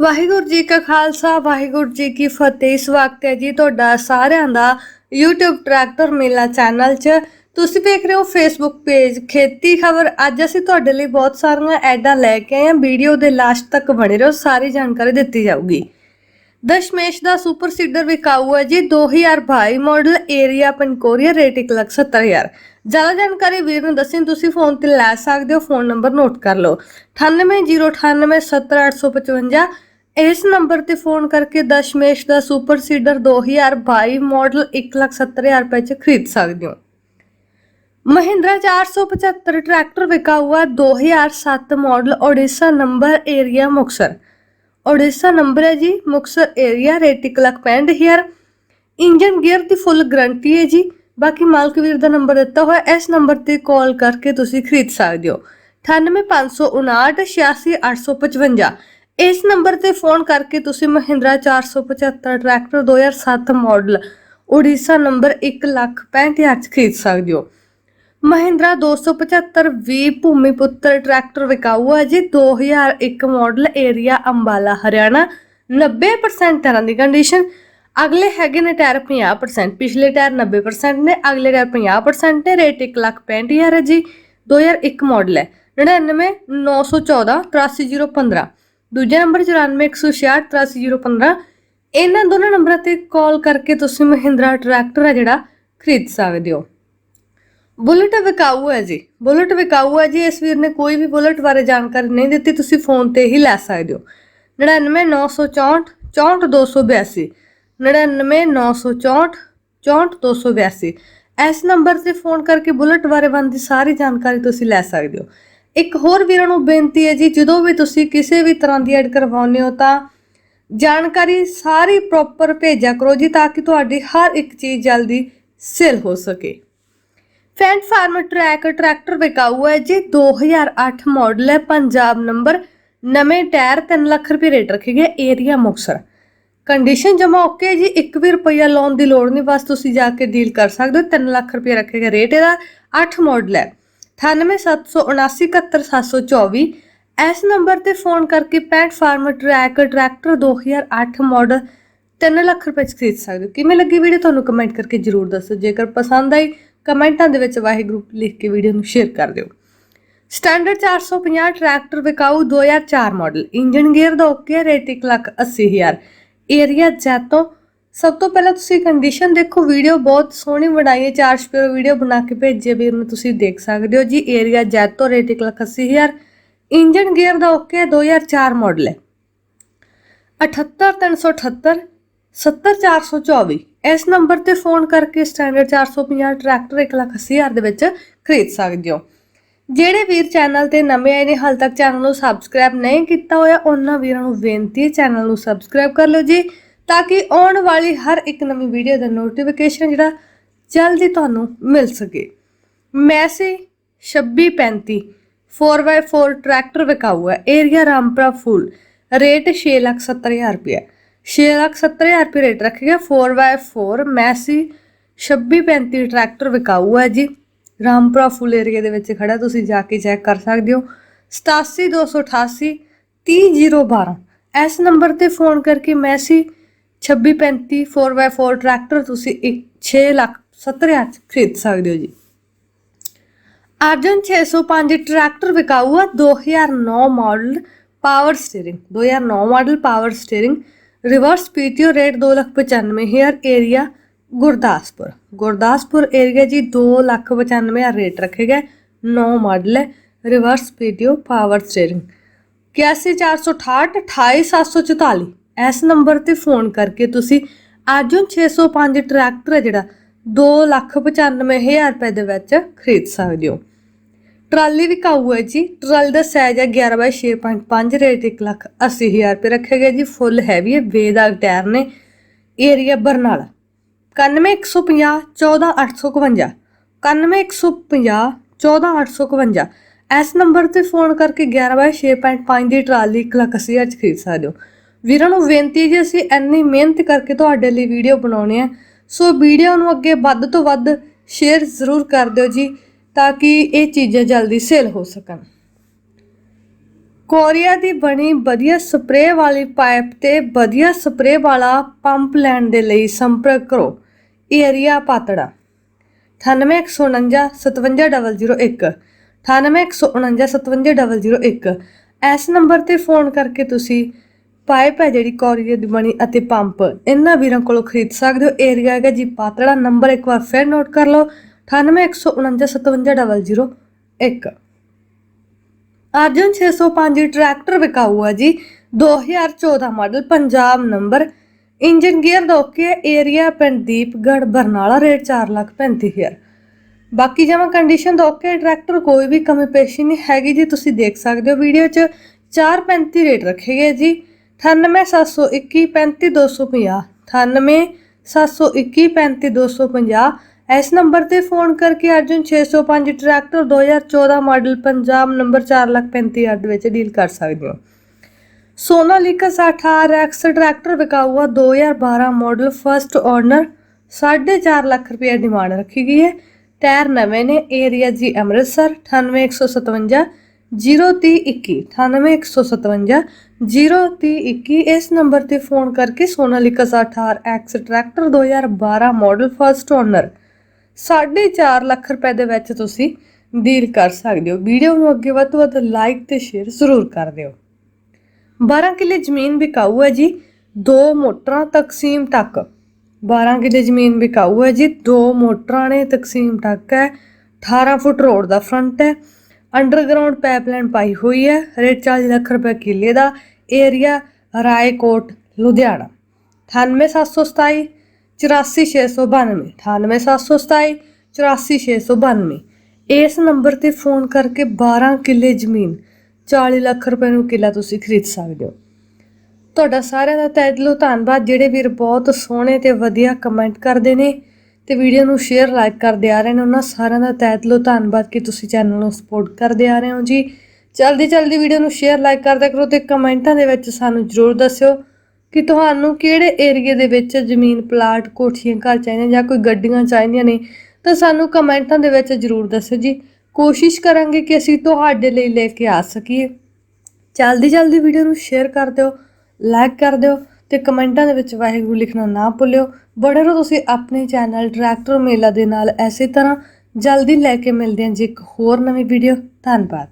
ਵਾਹਿਗੁਰੂ ਜੀ ਕਾ ਖਾਲਸਾ, ਵਾਹਿਗੁਰੂ ਜੀ ਕੀ ਫਤਿਹ। ਇਸ ਵਕਤ ਹੈ ਜੀ ਤੁਹਾਡਾ ਸਾਰਿਆਂ ਦਾ YouTube ਟਰੈਕਟਰ ਮੇਲਾ ਚੈਨਲ 'ਚ। ਤੁਸੀਂ ਦੇਖ ਰਹੇ ਹੋ Facebook ਪੇਜ ਖੇਤੀ ਖਬਰ। ਅੱਜ ਅਸੀਂ ਤੁਹਾਡੇ ਲਈ ਬਹੁਤ ਸਾਰੀਆਂ ਐਡਾਂ ਲੈ ਕੇ ਆਏ ਹਾਂ। ਵੀਡੀਓ ਦੇ ਲਾਸਟ ਤੱਕ ਬਣੇ ਰਹੋ, ਸਾਰੀ ਜਾਣਕਾਰੀ ਦਿੱਤੀ ਜਾਊਗੀ। ਦਸ਼ਮੇਸ਼ ਦਾ ਸੁਪਰ ਸੀਡਰ ਵਿਕਾਊ ਹੈ ਜੀ 2022 ਮਾਡਲ ਏਰੀਆ ਪੰਕੋਰੀਆ ਰੇਟ 1 ਲੱਖ 70 ਹਜ਼ਾਰ। ਜ਼ਿਆਦਾ ਜਾਣਕਾਰੀ ਵੀਰ ਨੂੰ ਦੱਸੀ, ਤੁਸੀਂ ਫੋਨ ਤੇ ਲੈ ਸਕਦੇ ਹੋ, ਫੋਨ ਨੰਬਰ ਨੋਟ ਕਰ ਲਓ। 9809870855 ਇਸ ਨੰਬਰ ਤੇ ਫੋਨ ਕਰਕੇ ਦਸ਼ਮੇਸ਼ ਦਾ ਸੁਪਰ ਸੀਡਰ 2022 ਮਾਡਲ 1 ਲੱਖ 70 ਹਜ਼ਾਰ ਰੁਪਏ ਚ ਖਰੀਦ ਸਕਦੇ ਹੋ। ਮਹਿੰਦਰਾ 475 ਟਰੈਕਟਰ ਵਿਕਾਊ ਹੈ 2007 model Odisha number area Muktsar Odisha number ਹੈ ਜੀ ਮੁਕਸਰ ਏਰੀਆ ਰੇਟ 1 ਲੱਖ 65 ਹਜ਼ਾਰ ਇੰਜਨ ਗੇਅਰ ਦੀ ਫੁੱਲ ਗਰੰਟੀ ਹੈ ਜੀ ਬਾਕੀ ਮਾਲਕ ਵੀਰ ਦਾ ਨੰਬਰ ਦਿੱਤਾ ਹੋਇਆ ਇਸ ਨੰਬਰ ਤੇ ਕਾਲ ਕਰਕੇ ਤੁਸੀਂ ਖਰੀਦ ਸਕਦੇ ਹੋ 9855986855 ਇਸ ਨੰਬਰ ਤੇ ਫੋਨ ਕਰਕੇ ਤੁਸੀਂ Mahindra 475 tractor 2007 model Odisha number 1 lakh 65 ਹਜ਼ਾਰ ਚ ਖਰੀਦ ਸਕਦੇ ਹੋ ਮਹਿੰਦਰਾ 275 ਵੀ ਭੂਮੀ ਪੁੱਤਰ ਟਰੈਕਟਰ ਵਿਕਾਊ ਹੈ ਜੀ। 2001 ਮਾਡਲ ਏਰੀਆ ਅੰਬਾਲਾ, ਹਰਿਆਣਾ। 90% ਟਾਇਰਾਂ ਦੀ ਕੰਡੀਸ਼ਨ ਅਗਲੇ ਹੈਗੇ ਨੇ ਟਾਇਰ 50% ਪਿਛਲੇ ਟਾਇਰ 90% ਨੇ, ਅਗਲੇ ਟਾਇਰ 50% ਨੇ, ਰੇਟ 1 ਲੱਖ 65 ਹਜ਼ਾਰ ਹੈ ਜੀ। 2001 ਮਾਡਲ ਹੈ। 99 914 83015 ਦੂਜਾ ਨੰਬਰ 94 166 83015 ਇਹਨਾਂ ਦੋਨਾਂ ਨੰਬਰਾਂ ਤੇ ਕਾਲ ਕਰਕੇ ਤੁਸੀਂ ਮਹਿੰਦਰਾ ਟਰੈਕਟਰ ਹੈ ਜਿਹੜਾ ਖਰੀਦ ਸਕਦੇ ਹੋ। ਬੁਲਟ ਵਿਕਾਊ ਹੈ ਜੀ, ਬੁਲਟ ਵਿਕਾਊ ਹੈ ਜੀ, ਇਸ ਵੀਰ ਨੇ ਕੋਈ ਵੀ ਬੁਲਟ ਬਾਰੇ ਜਾਣਕਾਰੀ ਨਹੀਂ ਦਿੱਤੀ, ਤੁਸੀਂ ਫੋਨ ਤੇ ਹੀ ਲੈ ਸਕਦੇ ਹੋ। 99964 64282 99964 64282 ਇਸ ਨੰਬਰ ਤੇ ਫੋਨ ਕਰਕੇ ਬੁਲਟ ਬਾਰੇ ਬੰਦੀ ਸਾਰੀ ਜਾਣਕਾਰੀ ਤੁਸੀਂ ਲੈ ਸਕਦੇ ਹੋ। ਇੱਕ ਹੋਰ ਵੀਰਾਂ ਨੂੰ ਬੇਨਤੀ ਹੈ ਜੀ, ਜਦੋਂ ਵੀ ਤੁਸੀਂ ਕਿਸੇ ਵੀ ਤਰ੍ਹਾਂ ਦੀ ਐਡ ਕਰਵਾਉਂਦੇ ਹੋ ਤਾਂ ਜਾਣਕਾਰੀ ਸਾਰੀ ਪ੍ਰੋਪਰ ਭੇਜਿਆ ਕਰੋ ਜੀ, ਤਾਂ ਕਿ ਤੁਹਾਡੀ ਹਰ ਇੱਕ ਚੀਜ਼ ਜਲਦੀ ਸੇਲ ਹੋ ਸਕੇ। ਫੈਂਟ ਫਾਰਮ ਟਰੈਕ ਟਰੈਕਟਰ ਵਿਕਾਊ ਹੈ ਜੀ। 2008 ਮਾਡਲ ਹੈ। ਪੰਜਾਬ ਨੰਬਰ ਨਵੇਂ ਟਾਇਰ 3 ਲੱਖ ਰੁਪਏ ਰੇਟ ਰੱਖੇ ਗਏ ਏਰੀਆ ਮੁਕਸਰ ਕੰਡੀਸ਼ਨ ਜਮਾ ਓਕੇ ਜੀ। 1 ਵੀ ਰੁਪਈਆ ਲਾਉਣ ਦੀ ਲੋੜ ਨਹੀਂ। ਬਸ ਤੁਸੀਂ ਜਾ ਕੇ ਡੀਲ ਕਰ ਸਕਦੇ ਹੋ। 3 ਲੱਖ ਰੁਪਏ ਰੱਖੇ ਗਏ ਰੇਟ ਇਹਦਾ। 8 ਮਾਡਲ ਹੈ। 9877977724 ਇਸ ਨੰਬਰ ਤੇ ਫੋਨ ਕਰਕੇ ਪੈਂਟ Farmtrac tractor 2008 model 3 lakh ਰੁਪਏ ਚ ਖਰੀਦ ਸਕਦੇ ਹੋ। ਕਿਵੇਂ ਲੱਗੀ ਵੀਡੀਓ? ਤੁਹਾਨੂੰ ਕਮੈਂਟ ਕਰਕੇ ਜਰੂਰ ਦੱਸੋ। ਜੇਕਰ ਪਸੰਦ ਆਈ ਕਮੈਂਟਾਂ ਦੇ ਵਿੱਚ ਵਾਹਿਗੁਰੂ ਲਿਖ ਕੇ ਵੀਡੀਓ ਨੂੰ ਸ਼ੇਅਰ ਕਰ ਦਿਓ। ਸਟੈਂਡਰਡ 450 ਟਰੈਕਟਰ ਵਿਕਾਊ 2004 ਮਾਡਲ। ਇੰਜਨ ਗੇਅਰ ਦਾ ਓਕੇ ਰੇਟ 1 ਲੱਖ 80 ਹਜ਼ਾਰ। ਏਰੀਆ ਜੈਤੋ ਸਭ ਤੋਂ ਪਹਿਲਾਂ ਤੁਸੀਂ ਕੰਡੀਸ਼ਨ ਦੇਖੋ। ਵੀਡੀਓ ਬਹੁਤ ਸੋਹਣੀ ਬਣਾਈ ਹੈ। ਚਾਰ ਸਪੇਰ ਵੀਡੀਓ ਬਣਾ ਕੇ ਭੇਜੇ ਵੀਰ ਨੂੰ ਤੁਸੀਂ ਦੇਖ ਸਕਦੇ ਹੋ ਜੀ। ਏਰੀਆ ਜੈਤੋ ਰੇਟ 1 ਲੱਖ 80 ਹਜ਼ਾਰ। ਇੰਜਨ ਗੇਅਰ ਦਾ ਓਕੇ 2004 ਮਾਡਲ ਹੈ। 78378 70424 ਇਸ ਨੰਬਰ ਤੇ ਫੋਨ ਕਰਕੇ ਸਟੈਂਡਰਡ 450 ਟਰੈਕਟਰ 180000 ਦੇ ਵਿੱਚ ਖਰੀਦ ਸਕਦੇ ਹੋ। ਜਿਹੜੇ ਵੀਰ ਚੈਨਲ ਤੇ ਨਵੇਂ ਆਏ ਨੇ, ਹਾਲ ਤੱਕ ਚੈਨਲ ਨੂੰ ਸਬਸਕ੍ਰਾਈਬ ਨਹੀਂ ਕੀਤਾ ਹੋਇਆ, ਉਹਨਾਂ ਵੀਰਾਂ ਨੂੰ ਬੇਨਤੀ ਹੈ ਚੈਨਲ ਨੂੰ ਸਬਸਕ੍ਰਾਈਬ ਕਰ ਲਓ ਜੀ, ਤਾਂ ਕਿ ਆਉਣ ਵਾਲੀ ਹਰ ਇੱਕ ਨਵੀਂ ਵੀਡੀਓ ਦਾ ਨੋਟੀਫਿਕੇਸ਼ਨ ਜਿਹੜਾ ਜਲਦੀ ਤੁਹਾਨੂੰ ਮਿਲ ਸਕੇ। ਮੈਸੀ 2635 4x4 ਟਰੈਕਟਰ ਵਿਕਾਊ ਹੈ, ਏਰੀਆ ਰਾਮਪੁਰਾ ਫੁੱਲ, ਰੇਟ 670000 ਰੁਪਏ 670000 ਰੁਪਏ ਰੇਟ ਰੱਖਿਆ 4x4 ਮੈਸੀ 2635 ਟਰੈਕਟਰ ਵਿਕਾਊ ਹੈ ਜੀ। ਰਾਮਪੁਰਾ ਫੁੱਲ ਏਰੀਆ ਦੇ ਵਿੱਚ ਖੜਾ ਤੁਸੀਂ ਜਾ ਕੇ ਚੈੱਕ ਕਰ ਸਕਦੇ ਹੋ। 87288 30012 ਇਸ ਨੰਬਰ ਤੇ ਫੋਨ ਕਰਕੇ ਮੈਸੀ 2635 4x4 ਟਰੈਕਟਰ ਤੁਸੀਂ 6 ਲੱਖ 70 ਹਜ਼ਾਰ 'ਚ ਖਰੀਦ ਸਕਦੇ ਹੋ ਜੀ। ਅਰਜਨ 605 ਟਰੈਕਟਰ ਵਿਕਾਊ ਹੈ। 2009 model power steering 2009 model power steering reverse PTO rate 295000 area Gurdaspur. Gurdaspur area ਜੀ 295000 ਰੇਟ ਰੱਖੇ ਗਏ 9 ਮਾਡਲ ਹੈ ਰਿਵਰਸ ਪੀਟੀਓ ਪਾਵਰ ਸਟੀਅਰਿੰਗ 81468 28744 ਇਸ ਨੰਬਰ ਤੇ ਫੋਨ ਕਰਕੇ ਤੁਸੀਂ ਅਰਜਨ 605 ਟਰੈਕਟਰ ਹੈ ਜਿਹੜਾ 295000 ਰੁਪਏ ਦੇ ਵਿੱਚ ਖਰੀਦ ਸਕਦੇ ਹੋ। ਟਰਾਲੀ ਵੀ ਕਾਊ ਹੈ ਜੀ। ਟਰਾਲੀ ਦਾ ਸਾਈਜ਼ ਹੈ 11 ਬਾਈ 6.5 ਰੇਟ 1 ਲੱਖ 80 ਹਜ਼ਾਰ ਰੁਪਏ ਰੱਖਿਆ ਗਿਆ ਜੀ। ਫੁੱਲ ਹੈਵੀ ਹੈ ਬੇਦਾਗ ਟਾਇਰ ਨੇ। ਏਰੀਆ ਬਰਨਾਲਾ। 9150 14851 9150 14851 ਇਸ ਨੰਬਰ ਤੇ ਫੋਨ ਕਰਕੇ 11 ਬਾਈ 6.5 ਦੀ ਟਰਾਲੀ 1 ਲੱਖ 80 ਹਜ਼ਾਰ ਚ ਖਰੀਦ ਸਕਦੇ ਹੋ। ਵੀਰਾਂ ਨੂੰ ਬੇਨਤੀ ਹੈ ਜੀ, ਅਸੀਂ ਇੰਨੀ ਮਿਹਨਤ ਕਰਕੇ ਤੁਹਾਡੇ ਲਈ ਵੀਡੀਓ ਬਣਾਉਣੇ ਆ। ਸੋ ਵੀਡੀਓ ਨੂੰ ਅੱਗੇ ਵੱਧ ਤੋਂ ਵੱਧ ਸ਼ੇਅਰ ਜ਼ਰੂਰ ਕਰ ਦਿਓ ਜੀ। ਤਾਂ ਕਿ ਇਹ ਚੀਜ਼ਾਂ ਜਲਦੀ ਸੇਲ ਹੋ ਸਕਣ। ਕੋਰੀਆ ਦੀ ਬਣੀ ਵਧੀਆ ਸਪਰੇਅ ਵਾਲੀ ਪਾਈਪ ਤੇ ਵਧੀਆ ਸਪਰੇਅ ਵਾਲਾ ਪੰਪ ਲੈਣ ਦੇ ਲਈ ਸੰਪਰਕ ਕਰੋ। ਏਰੀਆ ਪਾਤੜਾ। 9819757001 9819757001 ਇਸ ਨੰਬਰ ਤੇ ਫੋਨ ਕਰਕੇ ਤੁਸੀਂ ਪਾਈਪ ਹੈ ਜਿਹੜੀ ਕੋਰੀਆ ਦੀ ਬਣੀ ਅਤੇ ਪੰਪ, ਇਹਨਾਂ ਵੀਰਾਂ ਕੋਲੋਂ ਖਰੀਦ ਸਕਦੇ ਹੋ। ਏਰੀਆ ਹੈਗਾ ਜੀ ਪਾਤੜਾ। ਨੰਬਰ ਇੱਕ ਵਾਰ ਫਿਰ ਨੋਟ ਕਰ ਲਓ। 9819757001 ਅਰਜਨ 605 ਟਰੈਕਟਰ ਵਿਕਾਊ ਹੈ ਜੀ। 2014 model Punjab number. Engine gear ਦਾ ਓਕੇ ਏਰੀਆ ਪਿੰਡ ਦੀਪਗੜ ਬਰਨਾਲਾ, ਰੇਟ 435000 ਬਾਕੀ ਜਮਾ ਕੰਡੀਸ਼ਨ ਦਾ ਓਕੇ ਟਰੈਕਟਰ ਕੋਈ ਵੀ ਕਮੀ ਪੇਸ਼ੀ ਨਹੀਂ ਹੈਗੀ ਜੀ, ਤੁਸੀਂ ਦੇਖ ਸਕਦੇ ਹੋ ਵੀਡੀਓ 'ਚ। 435 ਰੇਟ ਰੱਖੇ ਗਏ ਜੀ। 98721 35250 98721 35250 ਇਸ ਨੰਬਰ ਤੇ ਫੋਨ ਕਰਕੇ Arjun 605 tractor 2014 model Punjab number 435000 ਦੇ ਵਿੱਚ ਡੀਲ ਕਰ ਸਕਦੇ ਹੋ। ਸੋਨਾਲੀਕਾ 60 ਐਕਸ ਟਰੈਕਟਰ ਵਿਕਾਊ ਆ 2012 ਮਾਡਲ ਫਰਸਟ ਓਨਰ 4.5 ਲੱਖ ਰੁਪਏ ਡਿਮਾਂਡ ਰੱਖੀ ਗਈ ਹੈ। ਟਾਇਰ ਨਵੇਂ ਨੇ, ਏਰੀਆ ਜੀ ਅੰਮ੍ਰਿਤਸਰ 98157 03021 98157 03021 ਇਸ ਨੰਬਰ ਤੇ ਫੋਨ ਕਰਕੇ Sonalika 60 X tractor 2012 model first owner 4.5 lakh ਰੁਪਏ ਦੇ ਵਿੱਚ ਤੁਸੀਂ ਡੀਲ ਕਰ ਸਕਦੇ ਹੋ। ਵੀਡੀਓ ਨੂੰ ਅੱਗੇ ਵੱਧ ਤੋਂ ਵੱਧ ਲਾਈਕ ਤੇ ਸ਼ੇਅਰ ਜ਼ਰੂਰ ਕਰ ਦਿਓ। 12 ਕਿੱਲੇ ਜ਼ਮੀਨ ਵਿਕਾਊ ਹੈ ਜੀ, ਦੋ ਮੋਟਰਾਂ ਤਕਸੀਮ ਤੱਕ। 12 ਕਿੱਲੇ ਜ਼ਮੀਨ ਵਿਕਾਊ ਹੈ ਜੀ, ਦੋ ਮੋਟਰਾਂ ਨੇ ਤਕਸੀਮ ਤੱਕ ਹੈ। 18 ਫੁੱਟ ਰੋਡ ਦਾ ਫਰੰਟ ਹੈ। ਅੰਡਰਗਰਾਉਂਡ ਪਾਈਪਲਾਈਨ ਪਾਈ ਹੋਈ ਹੈ। ਰੇਟ 40 ਲੱਖ ਰੁਪਏ ਕਿੱਲੇ ਦਾ ਏਰੀਆ ਰਾਏਕੋਟ, ਲੁਧਿਆਣਾ। 98727 84692 98727 84692 ਇਸ ਨੰਬਰ ਤੇ ਫੋਨ ਕਰਕੇ 12 ਕਿੱਲੇ ਜ਼ਮੀਨ 40 ਲੱਖ ਰੁਪਏ ਨੂੰ ਕਿੱਲਾ ਤੁਸੀਂ ਖਰੀਦ ਸਕਦੇ ਹੋ। ਤੁਹਾਡਾ ਸਾਰਿਆਂ ਦਾ ਤਹਿ ਦਿਲੋਂ ਧੰਨਵਾਦ। ਜਿਹੜੇ ਵੀਰ ਬਹੁਤ ਸੋਹਣੇ ਤੇ ਵਧੀਆ ਕਮੈਂਟ ਕਰਦੇ ਨੇ ਤੇ ਵੀਡੀਓ ਨੂੰ ਸ਼ੇਅਰ, ਲਾਈਕ ਕਰਦੇ ਆ ਰਹੇ ਨੇ, ਉਹਨਾਂ ਸਾਰਿਆਂ ਦਾ ਤਹਿ ਦਿਲੋਂ ਧੰਨਵਾਦ ਕਿ ਤੁਸੀਂ ਚੈਨਲ ਨੂੰ ਸਪੋਰਟ ਕਰਦੇ ਆ ਰਹੇ ਹੋ ਜੀ। ਜਲਦੀ ਜਲਦੀ ਵੀਡੀਓ ਨੂੰ ਸ਼ੇਅਰ, ਲਾਈਕ ਕਰਦੇ ਕਰੋ ਤੇ ਕਮੈਂਟਾਂ ਦੇ ਵਿੱਚ ਸਾਨੂੰ ਜਰੂਰ ਦੱਸਿਓ। ਕਿ ਤੁਹਾਨੂੰ ਕਿਹੜੇ ਏਰੀਏ ਦੇ ਵਿੱਚ ਜ਼ਮੀਨ, ਪਲਾਟ, ਕੋਠੀਆਂ, ਘਰ ਚਾਹੀਦੇ ਜਾਂ ਕੋਈ ਗੱਡੀਆਂ ਚਾਹੀਦੀਆਂ ਨੇ, ਤਾਂ ਸਾਨੂੰ ਕਮੈਂਟਾਂ ਦੇ ਵਿੱਚ ਜਰੂਰ ਦੱਸਿਓ ਜੀ। ਕੋਸ਼ਿਸ਼ ਕਰਾਂਗੇ ਕਿ ਅਸੀਂ ਤੁਹਾਡੇ ਲਈ ਲੈ ਕੇ ਆ ਸਕੀਏ। ਜਲਦੀ ਜਲਦੀ ਵੀਡੀਓ ਨੂੰ ਸ਼ੇਅਰ ਕਰ ਦਿਓ ਲਾਈਕ ਕਰ ਦਿਓ ਤੇ ਕਮੈਂਟਾਂ ਦੇ ਵਿੱਚ ਵਾਹਿਗੁਰੂ ਲਿਖਣਾ ਨਾ ਭੁੱਲਿਓ। ਬੜੇ ਰਹੋ ਤੁਸੀਂ ਆਪਣੇ ਚੈਨਲ ਟਰੈਕਟਰ ਮੇਲਾ ਦੇ ਨਾਲ। ਐਸੇ ਤਰ੍ਹਾਂ ਜਲਦੀ ਲੈ ਕੇ ਮਿਲਦੇ ਹਾਂ ਜੀ ਇੱਕ ਹੋਰ ਨਵੀਂ ਵੀਡੀਓ ਧੰਨਵਾਦ।